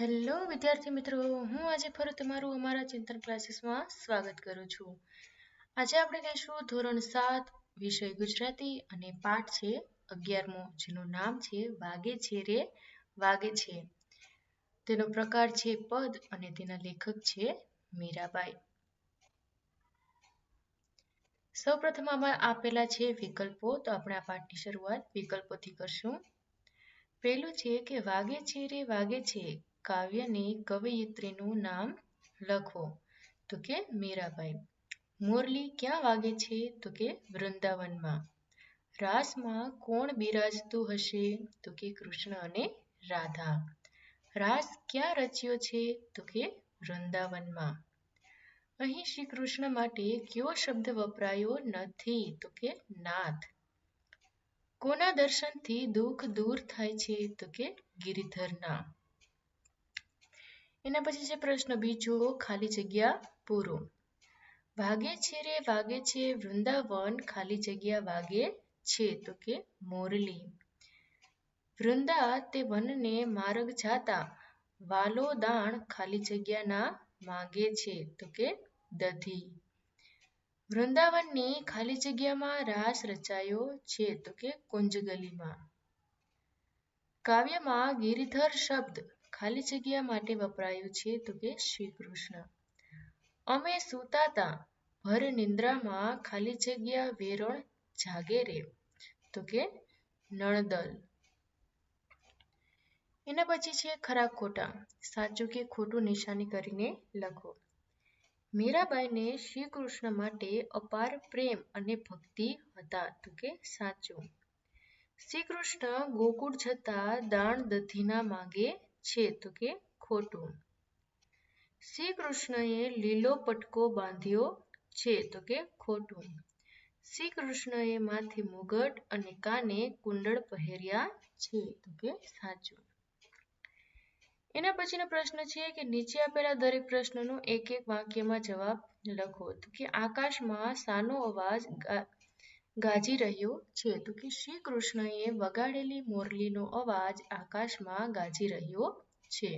Hello, વિદ્યાર્થી મિત્રો. હું આજે ફરી તમારું અમારા ચિંતન ક્લાસીસમાં સ્વાગત કરું છું. આજે આપણે કહીશું ધોરણ સાત, વિષય ગુજરાતી અને પાઠ છે અગિયારમો, જેનું નામ છે વાગે છે રે, વાગે છે. તેનો પ્રકાર છે પદ અને તેના લેખક છે મીરાબાઈ. સૌપ્રથમ આમાં આપેલા છે વિકલ્પો, તો આપણે આ પાઠની શરૂઆત વિકલ્પોથી કરશું. પહેલું છે કે વાગે છે રે, વાગે છે. કાવ્યની કવયિત્રીનું નામ લખો. તો કે મીરાબાઈ, મોરલી ક્યાં વાગે છે? તો કે વૃંદાવનમાં. રાસમાં કોણ બિરાજતું હશે? તો કે કૃષ્ણ અને રાધા. રાસ ક્યાં રચ્યો છે? તો કે વૃંદાવનમાં. અહીં શ્રી કૃષ્ણ માટે કયો શબ્દ વપરાયો નથી? તો કે નાથ. કોના દર્શનથી દુઃખ દૂર થાય છે? તો કે ગિરિધરના. એના પછી છે પ્રશ્ન બીજો, ખાલી જગ્યા પૂરો. વાગે છે રે, વાગે છે, વૃંદાવન ખાલી જગ્યા વાગે છે, તો કે મોરલી. વૃંદા તે વનને માર્ગ જાતા વાલો દાણ ખાલી જગ્યાના માંગે છે, તો કે દધી. વૃંદાવનની ખાલી જગ્યામાં રાસ રચાયો છે, તો કે કુંજગલીમાં. કાવ્યમાં ગિરિધર શબ્દ ખાલી જગ્યા માટે વપરાયું છે તો કે શ્રી કૃષ્ણ અમે સુતાતા ભર નિંદ્રામાં ખાલી જગ્યા વેરણ જાગે રે, તો કે નળદલ. એના પછી છે ખરા ખોટા, સાચું કે ખોટું નિશાની કરીને લખો. મીરાબાઈને શ્રી કૃષ્ણ માટે અપાર પ્રેમ અને ભક્તિ હતા તો કે સાચું. શ્રી કૃષ્ણ ગોકુળ જતા દાણ દધીના માગે છે તો કે ખોટું. શ્રી કૃષ્ણએ લીલો પટકો બાંધ્યો છે તો કે ખોટું. શ્રી કૃષ્ણએ માથે મુગટ અને કાને કુંડળ પહેર્યા છે તો કે સાચું. એના પછીનો પ્રશ્ન છે કે નીચે આપેલા દરેક પ્રશ્નનો એક એક વાક્યમાં જવાબ લખો. તો કે આકાશમાં સાનો અવાજ ગાજી રહ્યો છે. તો કે શ્રી કૃષ્ણએ વગાડેલી મોરલીનો અવાજ આકાશમાં ગાજી રહ્યો છે.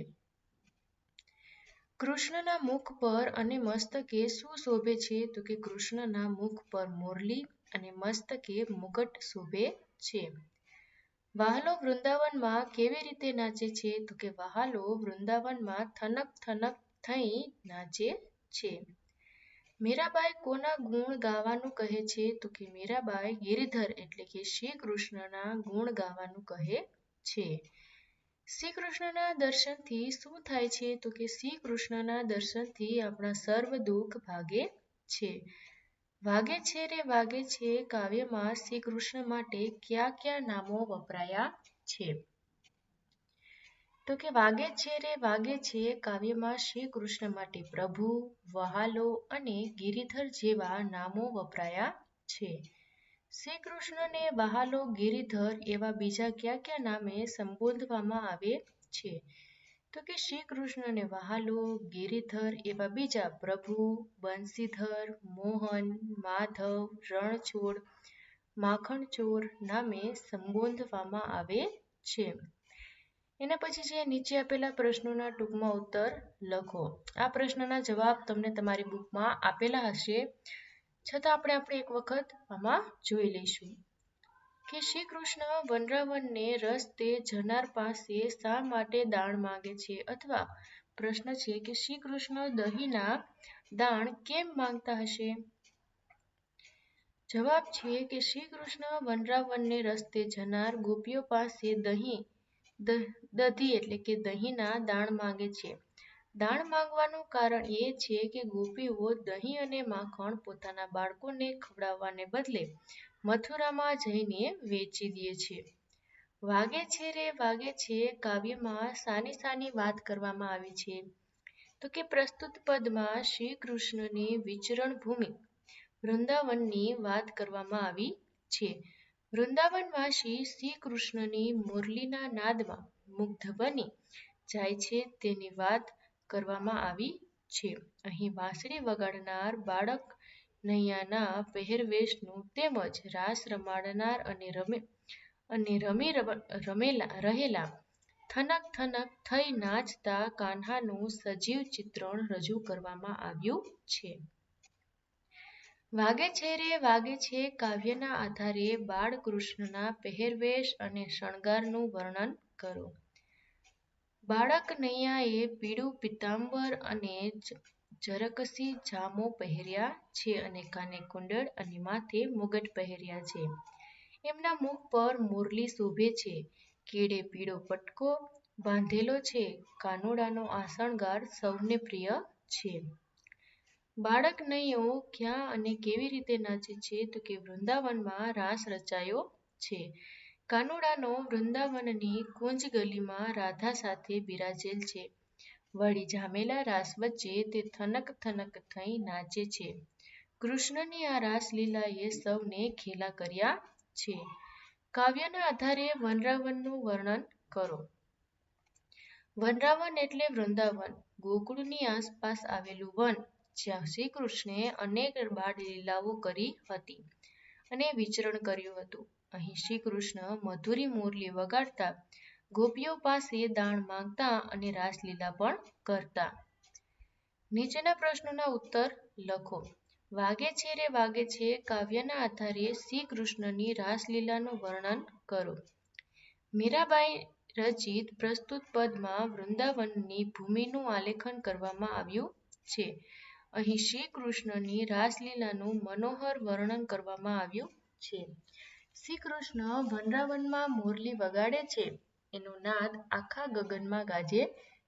કૃષ્ણના મુખ પર અને મસ્તકે શું શોભે છે? તો કે કૃષ્ણના મુખ પર મોરલી અને મસ્તકે મુગટ શોભે છે. વહાલો વૃંદાવનમાં કેવી રીતે નાચે છે? તો કે વહાલો વૃંદાવનમાં થનક થનક થઈ નાચે છે. મીરાબાઈ કોના ગુણ ગાવાનું કહે છે? તો કે મીરાબાઈ ગિરિધર એટલે કે શ્રી કૃષ્ણના ગુણ ગાવાનું કહે છે. શ્રી કૃષ્ણના દર્શનથી શું થાય છે? તો કે શ્રી કૃષ્ણના દર્શનથી આપણા સર્વ દુઃખ ભાગે છે. વાગે છે રે વાગે છે, કાવ્યમાં શ્રી કૃષ્ણ માટે કયા કયા નામો વપરાયા છે? તો કે વાગે છે રે, વાગે છે કાવ્યમાં શ્રી કૃષ્ણ માટે પ્રભુ, વહાલો અને ગિરિધર જેવા નામો વપરાયા છે. શ્રી કૃષ્ણને વહાલો, ગિરિધર એવા બીજા કયા કયા નામે સંબોધવામાં આવે છે? તો કે શ્રી કૃષ્ણને વહાલો, ગિરિધર એવા બીજા પ્રભુ બંસીધર મોહન, માધવ, રણછોડ, માખણચોર નામે સંબોધવામાં આવે છે. એના પછી જે નીચે આપેલા પ્રશ્નોના ટૂંકમાં ઉત્તર લખો. આ પ્રશ્નના જવાબ તમને તમારી બુકમાં આપેલા હશે. છતાં આપણે આપણે એક વખત આમાં જોઈ લઈશું. કે શ્રી કૃષ્ણ વનરાવનને રસ્તે જનાર પાસે શા માટે દાણ માંગે છે? અથવા પ્રશ્ન છે કે શ્રી કૃષ્ણ દહીંના દાણ કેમ માંગતા હશે? જવાબ છે કે શ્રી કૃષ્ણ વનરાવનને રસ્તે જનાર ગોપીઓ પાસે દહીં દધી એટલે કે દહીંના દાણ માંગે છે. દાણ માંગવાનું કારણ એ છે કે ગોપીઓ દહીં અને માખણ પોતાના બાળકોને ખવડાવવાને બદલે મથુરામાં જઈને વેચી દે છે. વાગે છે રે, વાગે છે, કાવ્યમાં સાની સાની વાત કરવામાં આવી છે. તો કે પ્રસ્તુત પદમાં શ્રી કૃષ્ણની વિચરણ ભૂમિ વૃંદાવનની વાત કરવામાં આવી છે. વૃંદાવનવાસી શ્રી કૃષ્ણની મુરલીના નાદમાં મુગ્ધ બની જાય છે તેની વાત કરવામાં આવી છે. અહીં વાંસળી વગાડનાર બાળક નૈયાના પહેરવેશનું તેમજ રાસ રમાડનાર અને રમે, અને રમી, રમેલા, રહેલા થનક થનક થઈ નાચતા કાન્હાનું સજીવ ચિત્રણ રજૂ કરવામાં આવ્યું છે. વાગે છે રે, વાગે છે કાવ્યના આધારે બાળકૃષ્ણના પહેરવેશ અને શણગારનું વર્ણન કરો. બાળક નૈયાએ પીળું પિતાંબર અને જરકસી જામો પહેર્યા છે અને કાને કુંડળ અને માથે મુગટ પહેર્યા છે. એમના મુખ પર મુરલી શોભે છે કેડે પીળો પટકો બાંધેલો છે, કાનોડાનો આ શણગાર સૌને પ્રિય છે. બાળક નૈયો ક્યાં અને કેવી રીતે નાચે છે તો કે વૃંદાવનમાં રાસ રચાયો છે. કાનુડાનો વૃંદાવનની કુંજ ગલીમાં રાધા સાથે બિરાજેલ છે. વળી જામેલા રાસ વચ્ચે તે થનક થનક થઈ નાચે છે. કૃષ્ણની આ રાસલીલાએ સૌને ખેલા કર્યા છે. કાવ્યના આધારે વનરાવનનું વર્ણન કરો. વનરાવન એટલે વૃંદાવન. ગોકુળની આસપાસ આવેલું વન. જ્યાં શ્રી કૃષ્ણે અનેક બાળ લીલાઓ કરી હતી અને વિચરણ કર્યું હતું. અહીં શ્રી કૃષ્ણ મધુરી મુરલી વગાડતા ગોપીઓ પાસે દાણ માંગતા અને રાસલીલા પણ કરતા. નીચેના પ્રશ્નોના ઉત્તર લખો. વાગે છે રે વાગે છે કાવ્યના આધારે શ્રી કૃષ્ણની રાસલીલાનું વર્ણન કરો. મીરાબાઈ રચિત પ્રસ્તુત પદમાં વૃંદાવનની ભૂમિનું આલેખન કરવામાં આવ્યું છે. અહીં શ્રી કૃષ્ણની રાસલીલાનું મનોહર વર્ણન કરવામાં આવ્યું છે. શ્રી કૃષ્ણ વનરાવનમાં મોરલી વગાડે છે. એનો નાદ આખા ગગનમાં ગાજે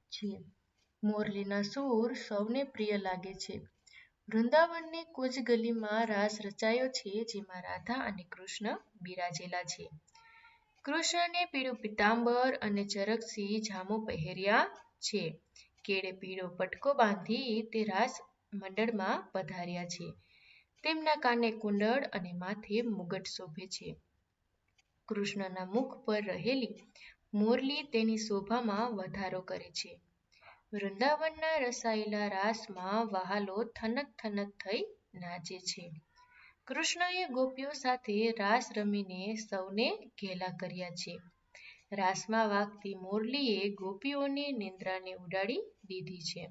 છે. મોરલીના સૂર સૌને પ્રિય લાગે છે. વૃંદાવનની કુજ ગલીમાં રાસ રચાયો છે, જેમાં રાધા અને કૃષ્ણ બિરાજેલા છે. કૃષ્ણને પીળું પિતાંબર અને ચરકસી જામો પહેર્યા છે. કેળે પીળો પટકો બાંધી તે રાસ મંડળમાં પધાર્યા છે. તેમના કાને કુંડળ અને માથે મુગટ શોભે છે. કૃષ્ણના મુખ પર રહેલી મોરલી તેની શોભામાં વધારો કરે છે. વૃંદાવનના રસાયેલા રાસમાં વહાલો થનક થનક થઈ નાચે છે. કૃષ્ણએ ગોપીઓ સાથે રાસ રમીને સૌને ઘેલા કર્યા છે. રાસમાં વાગતી મોરલીએ ગોપીઓની નિંદ્રાને ઉડાડી દીધી છે.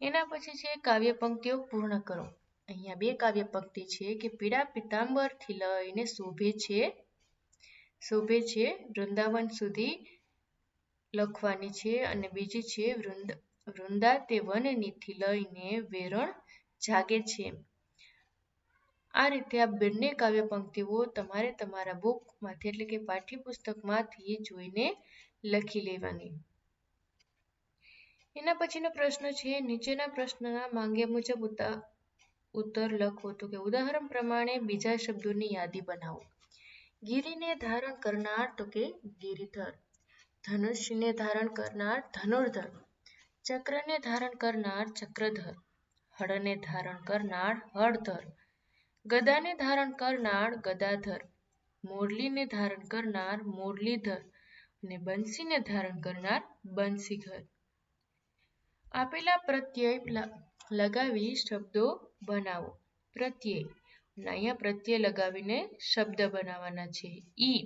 એના પછી છે કાવ્ય પંક્તિઓ પૂર્ણ કરો. અહીંયા બે કાવ્ય પંક્તિ છે કે પીળા પિતાંબરથી લઈને શોભે છે શોભે છે, વૃંદાવન સુધી લખવાની છે અને બીજી છે વૃંદ વૃંદા તે વનનીથી લઈને વેરણ જાગે છે. આ રીતે આ બંને કાવ્ય પંક્તિઓ તમારે તમારા બુકમાંથી એટલે કે પાઠ્યપુસ્તકમાંથી જોઈને લખી લેવાની. એના પછીનો પ્રશ્ન છે, નીચેના પ્રશ્નના માંગ્યા મુજબ ઉત્તર લખો તો કે ઉદાહરણ પ્રમાણે બીજા શબ્દોની યાદી બનાવો. ગિરીને ધારણ કરનાર તો કે ગિરિધર. ધનુષ્યને ધારણ કરનાર ધનુર્ધર. ચક્રને ધારણ કરનાર ચક્રધર. હળને ધારણ કરનાર હળધર. ગદાને ધારણ કરનાર ગદાધર. મોરલીને ધારણ કરનાર મોરલીધર. અને બંસીને ધારણ કરનાર બંસીધર આપેલા પ્રત્યય લગાવી શબ્દો બનાવો. પ્રત્યય. અહીંયા પ્રત્યય લગાવીને શબ્દ બનાવવાના છે. ઈ.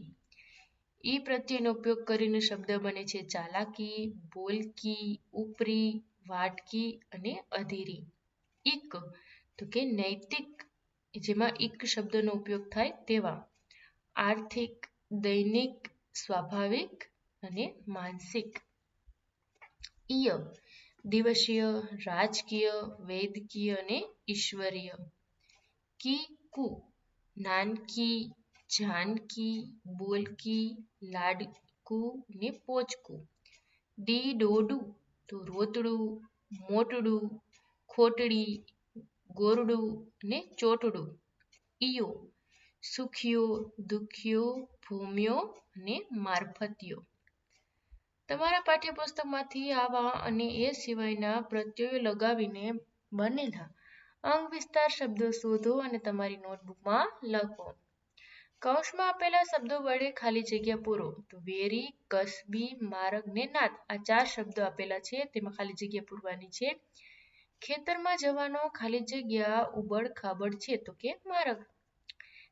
ઈ પ્રત્યેનો ઉપયોગ કરીને શબ્દ બને છે ચાલાકી, બોલકી, ઉપરી, વાટકી અને અધીરી. ઈક. તો કે નૈતિક. જેમાં ઈક શબ્દનો ઉપયોગ થાય તેવા. આર્થિક, દૈનિક, સ્વાભાવિક અને માનસિક. ઈય દિવસીય, રાજકીય, વૈદકીય અને ઈશ્વરીય. કી કુ, નાનકી, જાનકી, બોલકી, લાડકુ ને પોચકું. ડી ડોડું, તો રોતડું, મોટડું, ખોટડી, ગોરડું ને ચોટડું. ઈયો, સુખિયો, દુખ્યો, ભૂમ્યો અને મારફતિયો. તમારા પાઠ્યપુસ્તકમાંથી આવા અને એ સિવાયના પ્રત્યયો લગાવીને બનેલા અંગ વિસ્તાર શબ્દો શોધો અને તમારી નોટબુકમાં લખો. કૌશમાં આપેલા શબ્દો વડે ખાલી જગ્યા પૂરો. તો વેરી કસબી, માર્ગ ને નાદ આ ચાર શબ્દો આપેલા છે. તેમાં ખાલી જગ્યા પૂરવાની છે. ખેતરમાં જવાનો ખાલી જગ્યા ઉબડ ખાબડ છે તો કે માર્ગ.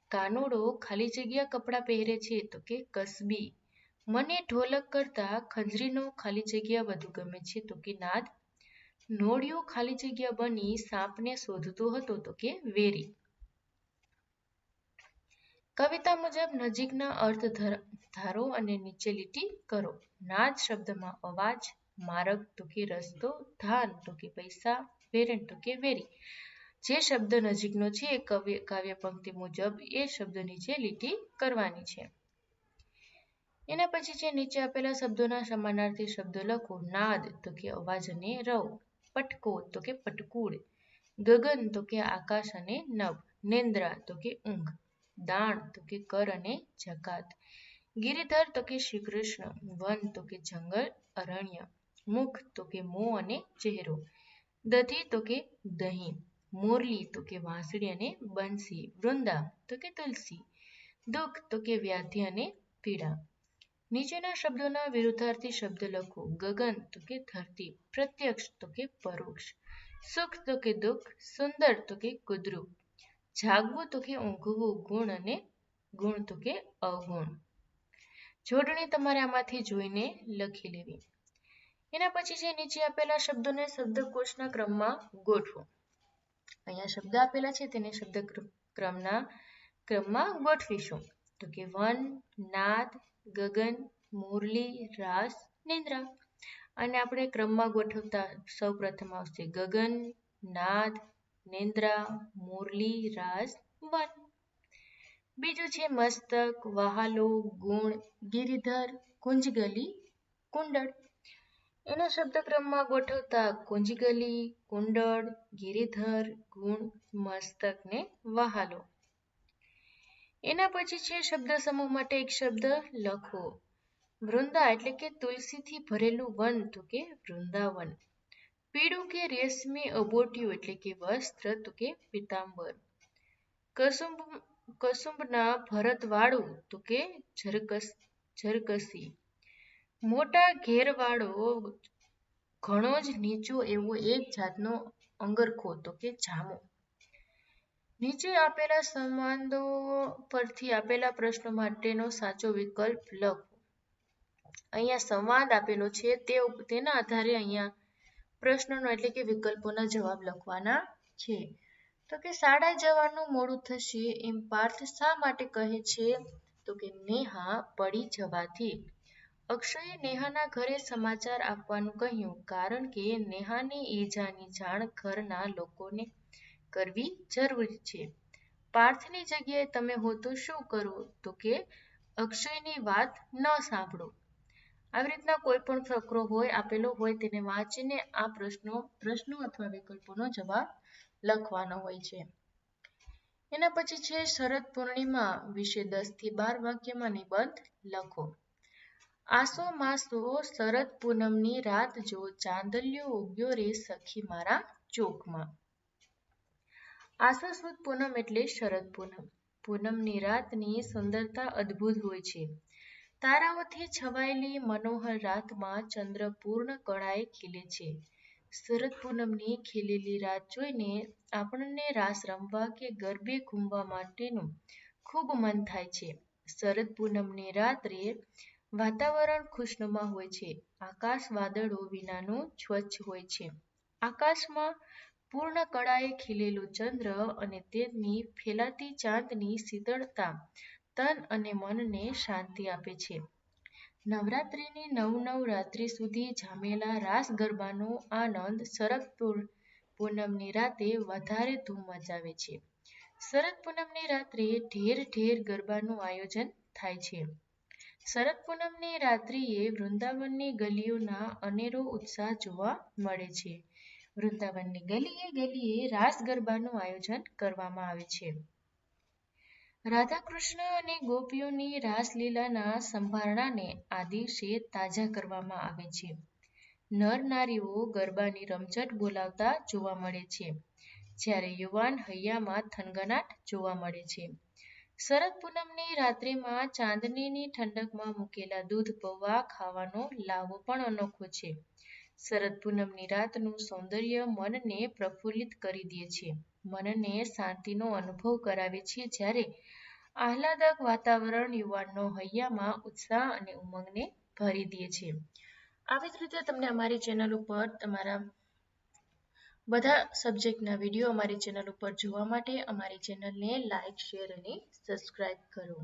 કાનુડો ખાલી જગ્યા કપડાં પહેરે છે તો કે કસબી. મને ઢોલક કરતા ખંજરીનો ખાલી જગ્યા વધુ ગમે છે. તો કે નાદ? નોળિયો ખાલી જગ્યા બની સાપને શોધતો હતો તો કે વેરી. કવિતા મુજબ નજીકના અર્થ ધારો અને નીચે લીટી કરો. નાદ શબ્દમાં અવાજ માર્ગ તો કે રસ્તો, ધાન તો કે પૈસા વેરણ તો કે વેરી. જે શબ્દ નજીકનો છે એ કવ્ય કાવ્ય પંક્તિ મુજબ એ શબ્દ નીચે લીટી કરવાની છે. એના પછી છે નીચે આપેલા શબ્દોના સમાનાર્થી શબ્દો લખો નાદ તો કે અવાજ અને રવ પટકો તો કે પટકૂળ ગગન તો કે આકાશ અને નભ નેન્દ્રા તો કે ઊંઘ દાણ તો કે કર અને જકાત ગિરિધર તો કે શ્રી કૃષ્ણ વન તો કે જંગલ અરણ્ય મુખ તો કે મોં અને ચહેરો દધી તો કે દહીં મોરલી તો કે વાંસળી અને બંસી વૃંદા તો કે તુલસી દુઃખ તો કે વ્યાધિ અને પીડા નીચેના શબ્દોના વિરુદ્ધાર્થી શબ્દ લખો. ગગન તો કે ધરતી, પ્રત્યક્ષ તો કે પરોક્ષ, સુખ તો કે દુઃખ, સુંદર તો કે કુદરૂપ જાગવું તો કે ઊંઘવું, ગુણ અને ગુણ તો કે અવગુણ. જોડણી તમારે આમાંથી જોઈને લખી લેવી. એના પછી જે નીચે આપેલા શબ્દોને શબ્દકોશના ક્રમમાં ગોઠવો. અહીંયા શબ્દ આપેલા છે તેને શબ્દ ક્રમના, ક્રમમાં ગોઠવીશું. તો કે વન, નાદ ગગન, મુરલી, રાસ, નિંદ્રા. અને આપણે ક્રમમાં ગોઠવતા સૌ પ્રથમ આવશે. ગગન, નાદ, નિંદ્રા, મુરલી, રાસ, વન. બીજું છે મસ્તક, વહાલો, ગુણ, ગિરિધર કુંજગલી કુંડળ. એના શબ્દક્રમમાં ગોઠવતા કુંજગલી કુંડળ, ગિરિધર, ગુણ મસ્તક ને વહાલો. એના પછી છે શબ્દ સમૂહ માટે એક શબ્દ લખો. વૃંદા એટલે કે તુલસીથી ભરેલું વન તો કે વૃંદાવન. પીળું કે રેશમી અબોટિયું એટલે કે વસ્ત્ર તો કે પિતાંબર. કસુંબ, કસુંબના ભરતવાળું તો કે ઝરકસ, ઝરકસી. મોટા ઘેરવાળો ઘણો જ નીચો એવો એક જાતનો અંગરખો તો કે જામો નીચે આપેલા સંવાદો પરથી આપેલા પ્રશ્નો માટેનો સાચો વિકલ્પ લખો. અહીંયા સંવાદ આપેલો છે તે તેના આધારે અહીંયા પ્રશ્નોનો એટલે કે વિકલ્પોના જવાબ લખવાના છે. તો કે શાળા જવાનું મોડું થશે એમ પાર્થ શા માટે કહે છે? તો કે નેહા પડી જવાથી. અક્ષયે નેહાના ઘરે સમાચાર આપવાનું કહ્યું કારણ કે નેહાની ઈજાની જાણ ઘરના લોકોને કરવી જરૂરી છે. પાર્થની જગ્યાએ તમે હો તો શું કરો તો કે અક્ષયની વાત ન સાંભળો. આવી રીતના કોઈ પણ ફકરો હોય, આપેલો હોય તેને વાંચીને આ પ્રશ્નો પ્રશ્નો અથવા વિકલ્પોનો જવાબ લખવાનો હોય છે. એના પછી છે શરદ પૂર્ણિમા વિશે દસથી બાર વાક્યમાં નિબંધ લખો. આસો માસો શરદ પૂનમની રાત જો ચાંદલિયો ઉગ્યો રે સખી મારા ચોકમાં. સુદ પૂનમ એટલે શરદ પૂનમ. પૂનમની રાતની સુંદરતા અદ્ભુત હોય છે. તારાઓથી છવાયેલી મનોહર રાતમાં ચંદ્ર પૂર્ણ કળાએ ખીલે છે. શરદ પૂનમની ખીલેલી રાત જોઈને આપણને રાસ રમવા કે ગરબે ઘૂમવા માટેનું ખૂબ મન થાય છે. શરદ પૂનમની રાત્રે વાતાવરણ ખુશનુમા હોય છે. આકાશ વાદળો વિનાનું સ્વચ્છ હોય છે. આકાશમાં પૂર્ણ કળાએ ખીલેલો ચંદ્ર અને તેની ફેલાતી ચાંદની શીતળતા, તન અને મનને શાંતિ આપે છે. નવરાત્રિની નવ નવ રાત્રિ સુધી જામેલા રાસ ગરબાનો આનંદ શરદ પૂનમની રાતે વધારે ધૂમ મચાવે છે. શરદ પૂનમની રાત્રે ઢેર ઢેર ગરબાનું આયોજન થાય છે. શરદ પૂનમની રાત્રિએ વૃંદાવનની ગલીઓના અનેરો ઉત્સાહ જોવા મળે છે. વૃંદાવનની ગલીએ ગલીએ રાસ ગરબાનું આયોજન કરવામાં આવે છે. રાધા કૃષ્ણ અને ગોપીઓની રાસલીલાના સંભારણાને આ દિવસે તાજા કરવામાં આવે છે. નર નારીઓ ગરબાની રમઝટ બોલાવતા જોવા મળે છે, જ્યારે યુવાન હૈયામાં થનગનાટ જોવા મળે છે. શરદ પૂનમની રાત્રિમાં ચાંદનીની ઠંડકમાં મૂકેલા દૂધ પૌવા ખાવાનો લાવો પણ અનોખો છે. શરદ પૂનમની રાતનું સૌંદર્ય મનને પ્રફુલ્લિત કરી દે છે. મનને શાંતિનો અનુભવ કરાવે છે જ્યારે આહલાદક વાતાવરણ યુવાનનો હૈયામાં ઉત્સાહ અને ઉમંગને ભરી દે છે. આવી જ રીતે તમને અમારી ચેનલ ઉપર તમારા બધા સબ્જેક્ટના વીડિયો અમારી ચેનલ ઉપર જોવા માટે અમારી ચેનલને લાઇક શેર અને સબસ્ક્રાઇબ કરો.